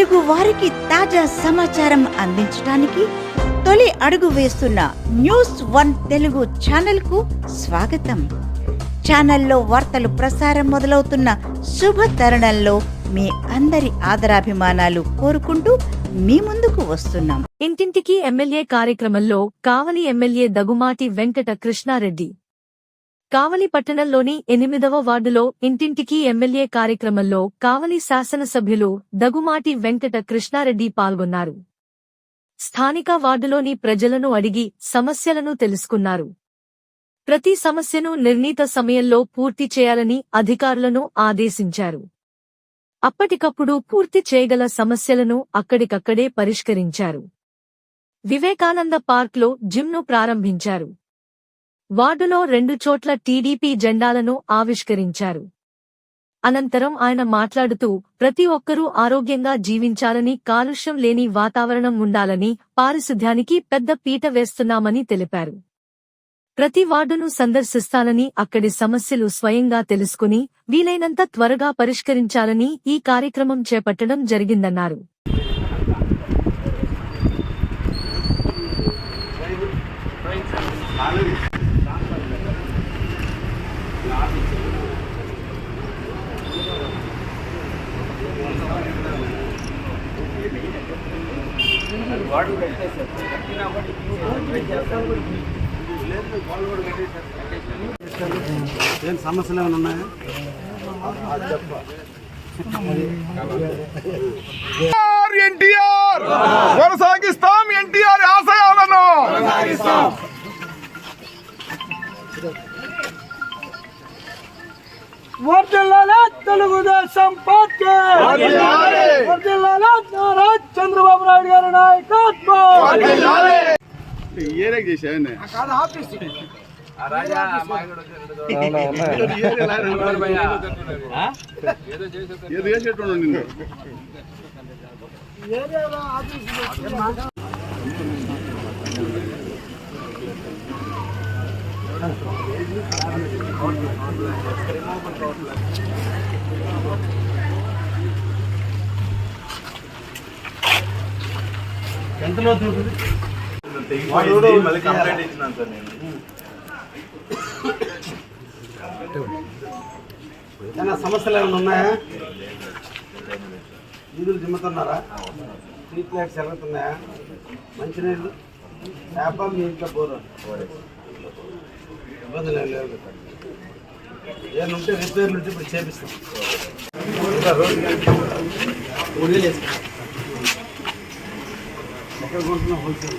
తెలుగు వారికి తాజా సమాచారం అందించడానికి తొలి అడుగు వేస్తున్న న్యూస్ వన్ తెలుగు ఛానల్కు స్వాగతం. ఛానల్లో వార్తలు ప్రసారం మొదలవుతున్న శుభ తరుణంలో మీ అందరి ఆదరాభిమానాలు కోరుకుంటూ మీ ముందుకు వస్తున్నాం. ఇంటింటికి ఎమ్మెల్యే కార్యక్రమంలో కావలి ఎమ్మెల్యే దగుమాటి వెంకట కృష్ణారెడ్డి కావలి పట్టణంలోని ఎనిమిదవ వార్డులో ఇంటింటికి ఎమ్మెల్యే కార్యక్రమంలో కావలి శాసనసభ్యులు దగుమాటి వెంకట కృష్ణారెడ్డి పాల్గొన్నారు. స్థానిక వార్డులోని ప్రజలను అడిగి సమస్యలను తెలుసుకున్నారు. ప్రతి సమస్యను నిర్ణీత సమయంలో పూర్తి చేయాలని అధికారులను ఆదేశించారు. అప్పటికప్పుడు పూర్తి చేయగల సమస్యలను అక్కడికక్కడే పరిష్కరించారు. వివేకానంద పార్క్లో జిమ్ను ప్రారంభించారు. వార్డులో రెండు చోట్ల టీడీపీ జెండాలను ఆవిష్కరించారు. అనంతరం ఆయన మాట్లాడుతూ ప్రతి ఒక్కరూ ఆరోగ్యంగా జీవించాలని కాలుష్యం లేని వాతావరణం ఉండాలని పారిశుధ్యానికి పెద్ద పీట వేస్తున్నామని తెలిపారు. ప్రతి వార్డును సందర్శిస్తానని అక్కడి సమస్యలు స్వయంగా తెలుసుకుని వీలైనంత త్వరగా పరిష్కరించాలని ఈ కార్యక్రమం చేపట్టడం జరిగిందన్నారు. ఏం సమస్యలు ఏమైనా ఉన్నాయా? ఎన్టీఆర్! కొనసాగిస్తాం ఎన్టీఆర్ ఆశయాలను! వర్దిల్లాలే తెలుగుదేశం పార్టీ. వర్దిల్లాలే నారా చంద్రబాబు నాయుడు గారి నాయకత్వం! ఏరే చేశాను ఏదో? చేసేటోడు. నిన్ను ఎంతలో దూకుడు మళ్ళీ కంప్లైంట్ ఇచ్చినాను సార్ నేను. ఏమైనా సమస్యలు ఏమైనా ఉన్నాయా? నిధులు దిమ్ముతున్నారా? స్ట్రీట్ లైట్స్ వెళ్తున్నాయా మంచినీళ్ళు? చేప మీ ఇంట్లో ఏం లేవు కదా. ఏమైనా ఉంటే రిపేర్లు ఉంటే ఇప్పుడు చేపిస్తాం. రోడ్డు కొంటున్నాం హోల్సేల్.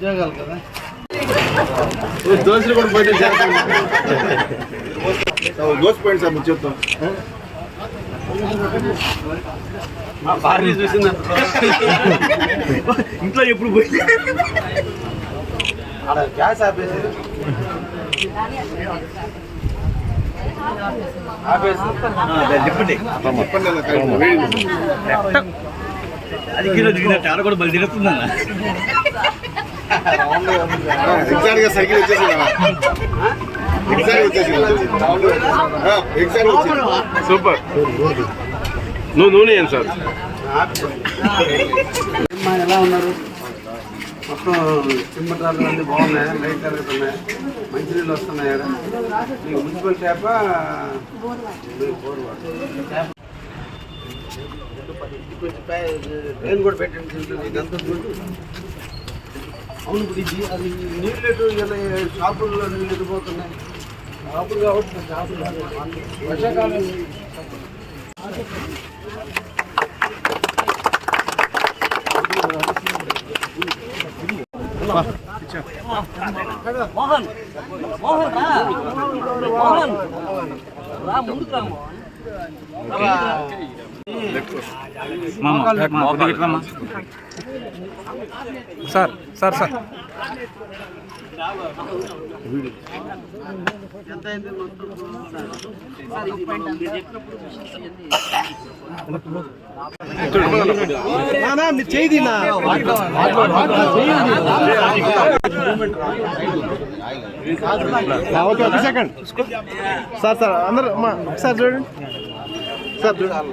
ఉద్యోగాలు కదా. దోశలు కూడా పోయితే దోసిపోయింది సార్ చెప్తాం. భార్య చూసింది? ఇంట్లో ఎప్పుడు పోయి? ఆడ గ్యాస్ ఆపేసి. అది కిలో దిగినట్టు ఆడ కూడా బలి తిరుగుతుందన్న. ఎగ్జాక్ట్గా సైకిల్ వచ్చేసింది ఎగ్జాక్ట్ వచ్చేసింది. ఆ, ఎగ్జాక్ట్ వచ్చింది సూపర్. నువ్వు నూనె ఏం సార్? ఎలా ఉన్నారు? మొత్తం చిమ్మటాలు అన్నీ బాగున్నాయా? లైట్ కలుగుతున్నాయా మంచినీళ్ళు వస్తున్నాయా? మీకు మున్సిపల్ ట్యాప కొంచెం పెయిన్ కూడా పెట్టండి. ఇదంతా చూడు. అవును ఇప్పుడు ఇది అది నీళ్ళు ఎటు ఇలా షాపుల్లో నీళ్ళు ఎటుపోతున్నాయి షాపులు కాబట్టి షాపులు వర్షాకాలం మోహన్ మోహన్ రా మోహన్ రా ముందుకు రా సార్ సార్ సార్. ఓకే ఒక సెకండ్ సార్ సార్ అందరు ఒకసారి చూడండి. సార్ చూడాలి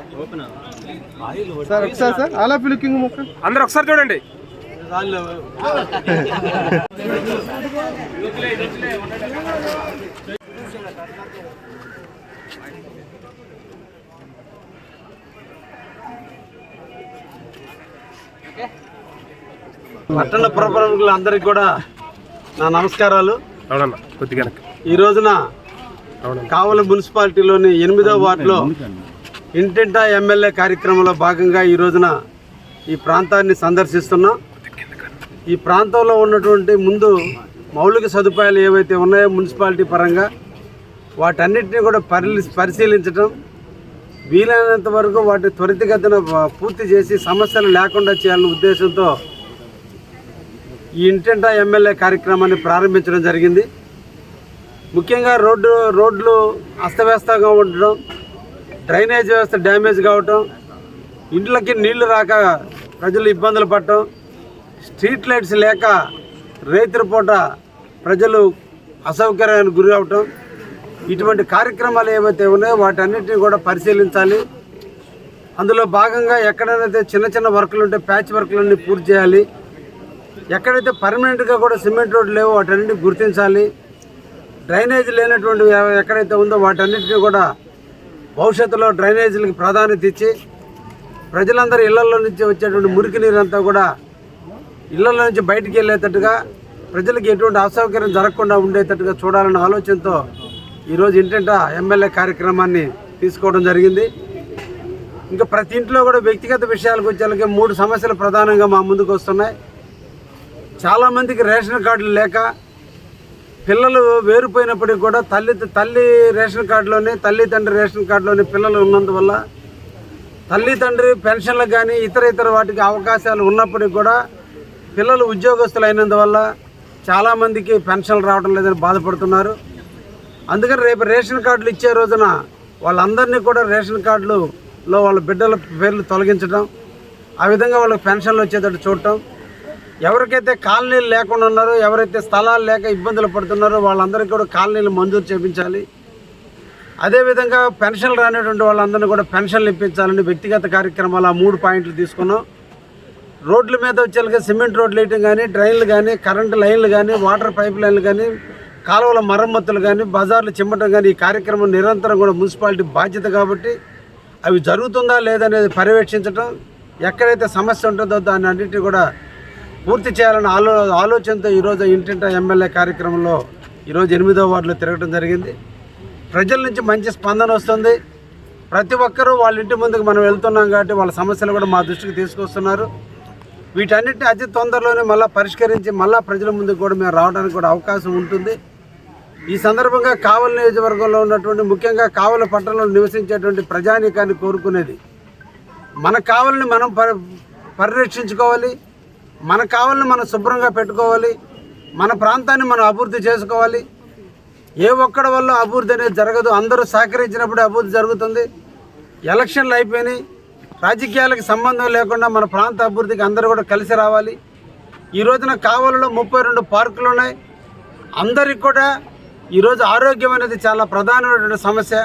సార్ ఒకసారి సార్ అలా పిలుకింగ్ ముక్క. అందరు ఒకసారి చూడండి. పట్టణ పురప్రముఖులందరికీ కూడా నా నమస్కారాలు. ఈ రోజున కావలి మున్సిపాలిటీలోని ఎనిమిదో వార్డులో ఇంటింటా ఎమ్మెల్యే కార్యక్రమంలో భాగంగా ఈ రోజున ఈ ప్రాంతాన్ని సందర్శిస్తున్నాం. ఈ ప్రాంతంలో ఉన్నటువంటి ముందు మౌలిక సదుపాయాలు ఏవైతే ఉన్నాయో మున్సిపాలిటీ పరంగా వాటన్నిటిని కూడా పరిలి పరిశీలించడం వీలైనంత వరకు వాటి త్వరితగతిన పూర్తి చేసి సమస్యలు లేకుండా చేయాలనే ఉద్దేశంతో ఈ ఇంటింటా ఎమ్మెల్యే కార్యక్రమాన్ని ప్రారంభించడం జరిగింది. ముఖ్యంగా రోడ్డు రోడ్లు అస్తవ్యస్తంగా ఉండడం డ్రైనేజ్ వ్యవస్థ డ్యామేజ్ కావటం ఇంట్లోకి నీళ్ళు రాక ప్రజలు ఇబ్బందులు పడటం స్ట్రీట్ లైట్స్ లేక రైతుల పూట ప్రజలు అసౌకర్యానికి గురి అవటం ఇటువంటి కార్యక్రమాలు ఏవైతే ఉన్నాయో వాటన్నిటిని కూడా పరిశీలించాలి. అందులో భాగంగా ఎక్కడైతే చిన్న చిన్న వర్కులు ఉంటే ప్యాచ్ వర్కులన్నీ పూర్తి చేయాలి. ఎక్కడైతే పర్మనెంట్గా కూడా సిమెంట్ రోడ్లు లేవో వాటన్నిటిని గుర్తించాలి. డ్రైనేజ్ లేనటువంటి ఎక్కడైతే ఉందో వాటన్నిటిని కూడా భవిష్యత్తులో డ్రైనేజీలకు ప్రాధాన్యత ఇచ్చి ప్రజలందరూ ఇళ్ళలో నుంచి వచ్చేటువంటి మురికి నీరంతా కూడా ఇళ్ళలో నుంచి బయటికి వెళ్ళేటట్టుగా ప్రజలకు ఎటువంటి అసౌకర్యం జరగకుండా ఉండేటట్టుగా చూడాలన్న ఆలోచనతో ఈరోజు ఇంటింట ఎమ్మెల్యే కార్యక్రమాన్ని తీసుకోవడం జరిగింది. ఇంకా ప్రతి ఇంట్లో కూడా వ్యక్తిగత విషయాలకు వచ్చేలాగే మూడు సమస్యలు ప్రధానంగా మా ముందుకు వస్తున్నాయి. చాలామందికి రేషన్ కార్డులు లేక పిల్లలు వేరుపోయినప్పటికీ కూడా తల్లి తల్లి రేషన్ కార్డులోనే తల్లి తండ్రి రేషన్ కార్డులోనే పిల్లలు ఉన్నందువల్ల తల్లి తండ్రి పెన్షన్లకు కానీ ఇతర ఇతర వాటికి అవకాశాలు ఉన్నప్పటికీ కూడా పిల్లలు ఉద్యోగస్తులు అయినందువల్ల చాలామందికి పెన్షన్లు రావడం లేదని బాధపడుతున్నారు. అందుకని రేపు రేషన్ కార్డులు ఇచ్చే రోజున వాళ్ళందరినీ కూడా రేషన్ కార్డులో వాళ్ళ బిడ్డల పేర్లు తొలగించడం ఆ విధంగా వాళ్ళకి పెన్షన్లు వచ్చేటట్టు చూడటం ఎవరికైతే కాలనీలు లేకుండా ఉన్నారో ఎవరైతే స్థలాలు లేక ఇబ్బందులు పడుతున్నారో వాళ్ళందరికీ కూడా కాలనీలు మంజూరు చేయించాలి అదేవిధంగా పెన్షన్లు రానటువంటి వాళ్ళందరినీ కూడా పెన్షన్లు ఇప్పించాలని వ్యక్తిగత కార్యక్రమాలు ఆ మూడు పాయింట్లు తీసుకున్నాం. రోడ్ల మీద వచ్చేలాగా సిమెంట్ రోడ్లు వేయటం కానీ డ్రైన్లు కానీ కరెంటు లైన్లు కానీ వాటర్ పైప్ లైన్లు కానీ కాలువల మరమ్మతులు కానీ బజార్లు చిమ్మటం కానీ ఈ కార్యక్రమం నిరంతరం కూడా మున్సిపాలిటీ బాధ్యత కాబట్టి అవి జరుగుతుందా లేదనేది పర్యవేక్షించడం ఎక్కడైతే సమస్య ఉంటుందో దాన్ని అన్నింటినీ కూడా పూర్తి చేయాలన్న ఆలో ఆలోచనతో ఈరోజు ఇంటింటా ఎమ్మెల్యే కార్యక్రమంలో ఈరోజు ఎనిమిదో వార్డులో తిరగడం జరిగింది. ప్రజల నుంచి మంచి స్పందన వస్తుంది. ప్రతి ఒక్కరూ వాళ్ళ ఇంటి ముందుకు మనం వెళ్తున్నాం కాబట్టి వాళ్ళ సమస్యలు కూడా మా దృష్టికి తీసుకొస్తున్నారు. వీటన్నిటిని అతి తొందరలోనే మళ్ళీ పరిష్కరించి మళ్ళీ ప్రజల ముందుకు కూడా మేము రావడానికి కూడా అవకాశం ఉంటుంది. ఈ సందర్భంగా కావలి నియోజకవర్గంలో ఉన్నటువంటి ముఖ్యంగా కావలి పట్టణంలో నివసించేటువంటి ప్రజానీకాన్ని కోరుకునేది. మన కావలిని మనం పరి పరిరక్షించుకోవాలి. మన కావాలని మనం శుభ్రంగా పెట్టుకోవాలి. మన ప్రాంతాన్ని మనం అభివృద్ధి చేసుకోవాలి. ఏ ఒక్కడి వల్ల అభివృద్ధి అనేది జరగదు. అందరూ సహకరించినప్పుడు అభివృద్ధి జరుగుతుంది. ఎలక్షన్లు అయిపోయినాయి. రాజకీయాలకు సంబంధం లేకుండా మన ప్రాంత అభివృద్ధికి అందరూ కూడా కలిసి రావాలి. ఈ రోజున కావలలో ముప్పై రెండు పార్కులు ఉన్నాయి. అందరికి కూడా ఈరోజు ఆరోగ్యం అనేది చాలా ప్రధానమైనటువంటి సమస్య.